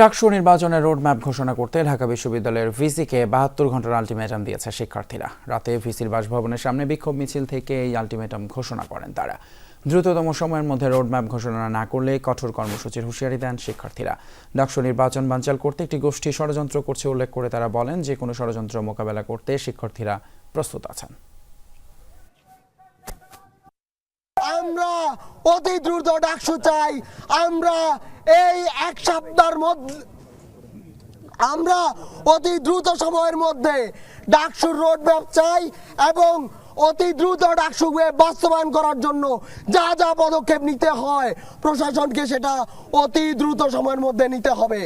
ডাকসু নির্বাচনের রোডম্যাপ ঘোষণা করতে ঢাকা বিশ্ববিদ্যালয়ের ভিসিকে বাহাত্তর ঘণ্টার আলটিমেটাম দিয়েছে শিক্ষার্থীরা। রাতে ভিসির বাসভবনের সামনে বিক্ষোভ মিছিল থেকে এই আলটিমেটাম ঘোষণা করেন তারা। দ্রুততম সময়ের মধ্যে রোডম্যাপ ঘোষণা না করলে কঠোর কর্মসূচির হুঁশিয়ারি দেন শিক্ষার্থীরা। ডাকসু নির্বাচন বানচাল করতে একটি গোষ্ঠী ষড়যন্ত্র করছে, উল্লেখ করে তারা বলেন, যে কোনো ষড়যন্ত্র মোকাবেলা করতে শিক্ষার্থীরা প্রস্তুত আছেন। আমরা অতি দ্রুত ডাকসু চাই। আমরা এই এক সপ্তাহের মধ্যে আমরা অতি দ্রুত সময়ের মধ্যে ডাকসুর রোড ম্যাপ চাই এবং অতি দ্রুত ডাকসু বাস্তবায়ন করার জন্য যা যা পদক্ষেপ নিতে হয় প্রশাসনকে সেটা অতি দ্রুত সময়ের মধ্যে নিতে হবে।